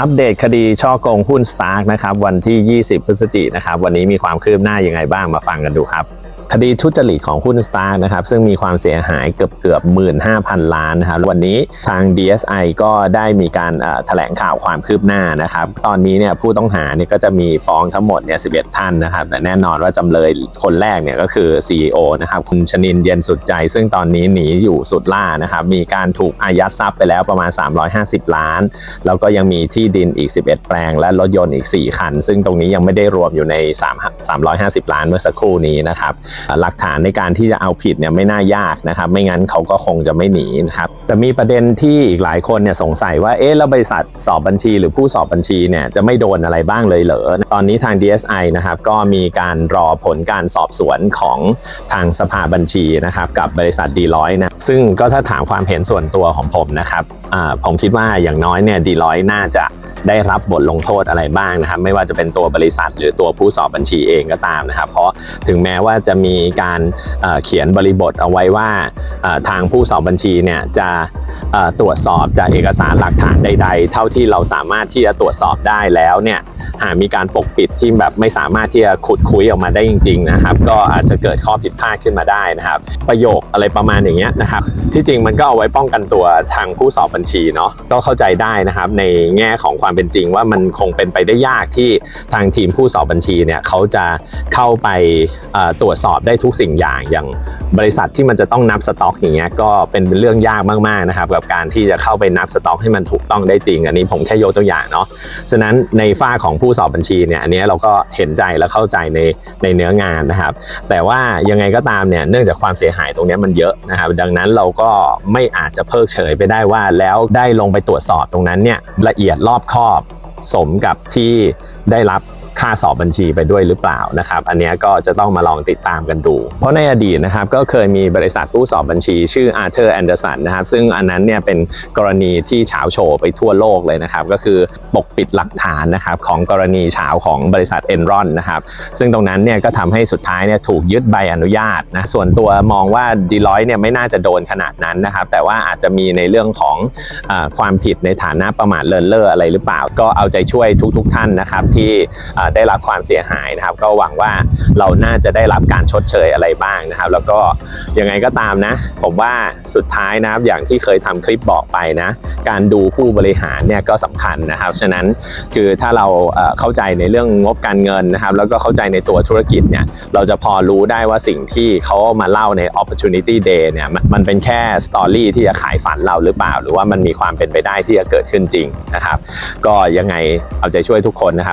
อัปเดตคดีช่อโกงหุ้นสตาร์กนะครับวันที่ 20 พฤศจิกายนนะครับวันนี้มีความคืบหน้ายังไงบ้างมาฟังกันดูครับ คดีทุจริตของหุ้นสตาร์นะครับซึ่งมีความเสียหายเกือบเกือบ15,000ล้านนะครับวันนี้ทาง DSI ก็ได้มีการแถลงข่าวความคืบหน้านะครับตอนนี้เนี่ยผู้ต้องหาเนี่ยก็จะมีฟ้องทั้งหมดเนี่ย11ท่านนะครับแต่แน่นอนว่าจำเลยคนแรกเนี่ยก็คือ CEO นะครับคุณชนินเย็นสุดใจ ซึ่งตอนนี้หนีอยู่สุดล่านะครับมีการถูกอายัดทรัพย์ไปแล้วประมาณ 350 ล้าน แล้วก็ยังมีที่ดินอีก 11 แปลง และรถยนต์อีก 4 คัน ซึ่งตรงนี้ยังไม่ได้รวมอยู่ใน 3 350 ล้านเมื่อสักครู่นี้นะครับหลักฐานในการที่จะเอาผิดเนี่ยไม่น่ายากนะครับ ไม่งั้นเขาก็คงจะไม่หนีนะครับแต่มีประเด็นที่อีกหลายคนเนี่ยสงสัยว่าเอ๊ะแล้วบริษัทสอบบัญชี หรือผู้สอบบัญชีเนี่ยจะไม่โดนอะไรบ้างเลยเหรอตอนนี้ทาง DSI นะครับก็มีการรอผลการสอบสวนของทางสภาบัญชีนะครับกับบริษัทดีร้อยนะซึ่งก็ถ้าถามความเห็นส่วนตัวของผมนะครับผมคิดว่าอย่างน้อยเนี่ยดีร้อยน่าจะได้รับบทลงโทษอะไรบ้างนะครับ ไม่ว่าจะเป็นตัวบริษัทหรือตัวผู้สอบบัญชีเองก็ตามนะครับ เพราะถึงแม้ว่าจะมีีการเขียนบริบทเอาไว้ว่าทางผู้สอบบัญชีเนี่ยจะตรวจสอบจากเอกสารหลักฐานใด ๆ เท่าที่เราสามารถที่จะตรวจสอบได้แล้วเนี่ย หากมีการปกปิดที่แบบไม่สามารถที่จะขุดคุยออกมาได้จริง ๆ นะครับ ก็อาจจะเกิดข้อผิดพลาดขึ้นมาได้นะครับ ประโยคอะไรประมาณอย่างเงี้ยนะครับ ที่จริงมันก็เอาไว้ป้องกันตัวทางผู้สอบบัญชีเนาะก็เข้าใจได้นะครับ ในแง่ของความเป็นจริงว่ามันคงเป็นไปได้ยากที่ทางทีมผู้สอบบัญชีเนี่ยเขาจะเข้าไปตรวจสอบได้ทุกสิ่งอย่างอย่างบริษัทที่มันจะต้องนับสต็อกอย่างเงี้ยก็เป็นเรื่องยากมากๆนะครับกับการที่จะเข้าไปนับสต็อกให้มันถูกต้องได้จริง อันนี้ผมแค่ยกตัวอย่างเนาะฉะนั้นในฝ้าของผู้สอบบัญชีเนี่ยอันนี้เราก็เห็นใจและเข้าใจในในเนื้องานนะครับ แต่ว่ายังไงก็ตามเนี่ยเนื่องจากความเสียหายตรงนี้มันเยอะนะครับ ดังนั้นเราก็ไม่อาจจะเพิกเฉยไปได้ว่า แล้วได้ลงไปตรวจสอบตรงนั้นเนี่ยละเอียดรอบคอบสมกับที่ได้รับ ค่าสอบบัญชีไปด้วยหรือเปล่านะครับ อันนี้ก็จะต้องมาลองติดตามกันดู เพราะในอดีตนะครับก็เคยมีบริษัทผู้สอบบัญชีชื่อ Arthur Anderson นะครับซึ่งอันนั้นเนี่ยเป็นกรณีที่เฉาโชว์ไปทั่วโลกเลยนะครับก็คือปกปิดหลักฐานนะครับของกรณีเฉาของบริษัท Enron นะครับซึ่งตรงนั้นเนี่ยก็ทำให้สุดท้ายเนี่ยถูกยึดใบอนุญาตนะส่วนตัวมองว่าดีลอยเนี่ยไม่น่าจะโดนขนาดนั้นนะครับแต่ว่าอาจจะมีในเรื่องของอความผิดในฐานะประมาทเลินเล่ออะไรหรือเปล่า ก็เอาใจช่วยทุก ๆทท่านนะครับที่ได้รับความเสียหายนะครับ ก็หวังว่าเราน่าจะได้รับการชดเชยอะไรบ้างนะครับ แล้วก็ยังไงก็ตามนะ ผมว่าสุดท้ายนะครับอย่างที่เคยทำคลิปบอกไปนะ การดูผู้บริหารเนี่ยก็สำคัญนะครับ ฉะนั้นคือถ้าเราเข้าใจในเรื่องงบการเงินนะครับ แล้วก็เข้าใจในตัวธุรกิจเนี่ยเราจะพอรู้ได้ว่าสิ่งที่เขามาเล่าใน opportunity day เนี่ยมันเป็นแค่สตอรี่ที่จะขายฝันเราหรือเปล่า หรือว่ามันมีความเป็นไปได้ที่จะเกิดขึ้นจริงนะครับ ก็ยังไงเอาใจช่วยทุกคนนะครับ